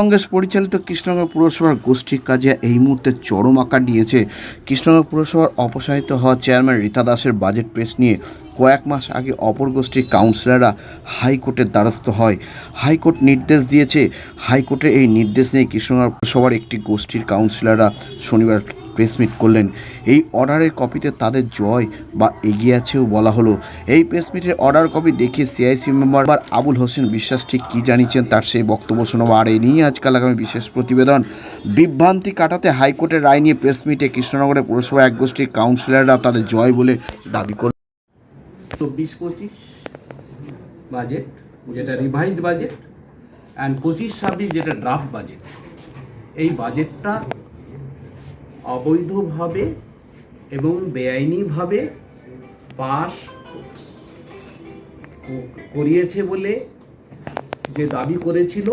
কংগ্রেস পরিচালিত কৃষ্ণনগর পুরসভার গোষ্ঠী কাজে এই মুহূর্তে চরম আকার নিয়েছে। কৃষ্ণনগর পুরসভার অপসারিত হওয়া চেয়ারম্যান রীতা দাসের বাজেট পেশ নিয়ে কয়েক মাস আগে অপর গোষ্ঠীর কাউন্সিলররা হাইকোর্টের দ্বারস্থ হয়। হাইকোর্ট নির্দেশ দিয়েছে। হাইকোর্টের এই নির্দেশ নিয়ে কৃষ্ণনগর পুরসভার একটি গোষ্ঠীর কাউন্সিলররা শনিবার প্রেস মিট করলেন। এই অর্ডারের কপিতে তাদের জয় বা এগিয়ে আছেও বলা হলো। এই প্রেস মিটের অর্ডার কপি দেখে সিআইসি মেম্বার আবুল হোসেন বিশ্বাস ঠিক কী জানিয়েছেন তার সেই বক্তব্য শোনাবো। আর এই নিয়ে আজকাল আগামী বিশেষ প্রতিবেদন। বিভ্রান্তি কাটাতে হাইকোর্টের রায় নিয়ে প্রেসমিটে কৃষ্ণনগরের পুরসভা এক গোষ্ঠীর কাউন্সিলররা তাদের জয় বলে দাবি করলেন চব্বিশ পঁচিশ বাজেট যেটা রিভাইজড বাজেট অ্যান্ড পঁচিশ ছাব্বিশ যেটা ড্রাফট বাজেট এই বাজেটটা অবৈধভাবে এবং বেআইনিভাবে পাস করিয়েছে বলে যে দাবি করেছিল,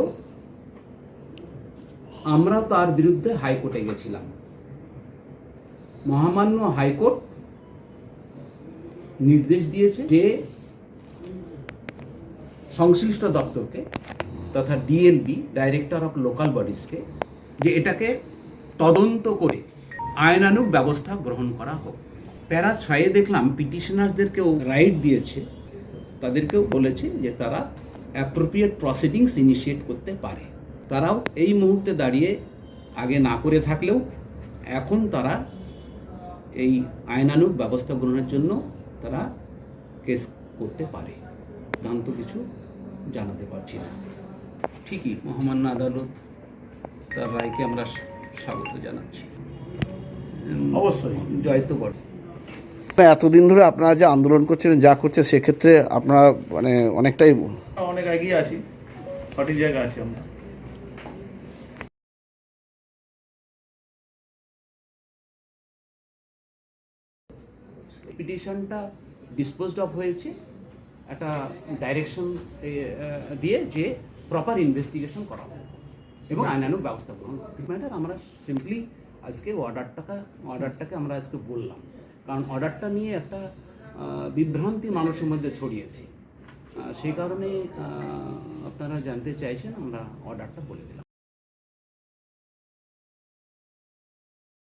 আমরা তার বিরুদ্ধে হাইকোর্টে গেছিলাম। মহামান্য হাইকোর্ট নির্দেশ দিয়েছে যে সংশ্লিষ্ট দপ্তরকে তথা ডিএলবি ডাইরেক্টর অফ লোকাল বডিজকে যে এটাকে তদন্ত করে আইনানুগ ব্যবস্থা গ্রহণ করা হোক। প্যারা ছয়ে দেখলাম পিটিশনার্সদেরকেও রাইট দিয়েছে, তাদেরকেও বলেছে যে তারা অ্যাপ্রোপ্রিয়েট প্রসিডিংস ইনিশিয়েট করতে পারে। তারাও এই মুহূর্তে দাঁড়িয়ে আগে না করে থাকলেও এখন তারা এই আইনানুগ ব্যবস্থা গ্রহণের জন্য তারা কেস করতে পারে। জানত কিছু জানাতে পারছি না। ঠিকই মহামান্য আদালত তার রায়কে আমরা স্বাগত জানাচ্ছি। অবশ্যই। জয় তো বটে এতদিন ধরে আপনারা যে আন্দোলন করছেন যা করছে সেক্ষেত্রে আপনারা মানে অনেকটাই অনেক এগিয়ে আছি। সঠিক জায়গায় আছি আমরা। পিটিশনটা ডিসপোজড অফ হয়েছে। একটা ডাইরেকশন দিয়ে যে প্রপার ইনভেস্টিগেশন করা। হবে এবং আইনানুক ব্যবস্থা গ্রহণ ম্যাটার আমরা সিম্পলি আজকে অর্ডারটাকে অর্ডারটাকে আমরা আজকে বললাম। কারণ অর্ডারটা নিয়ে একটা বিভ্রান্তি মানুষের মধ্যে ছড়িয়েছে। সেই কারণে আপনারা জানতে চাইছেন, আমরা অর্ডারটা বলে দিলাম।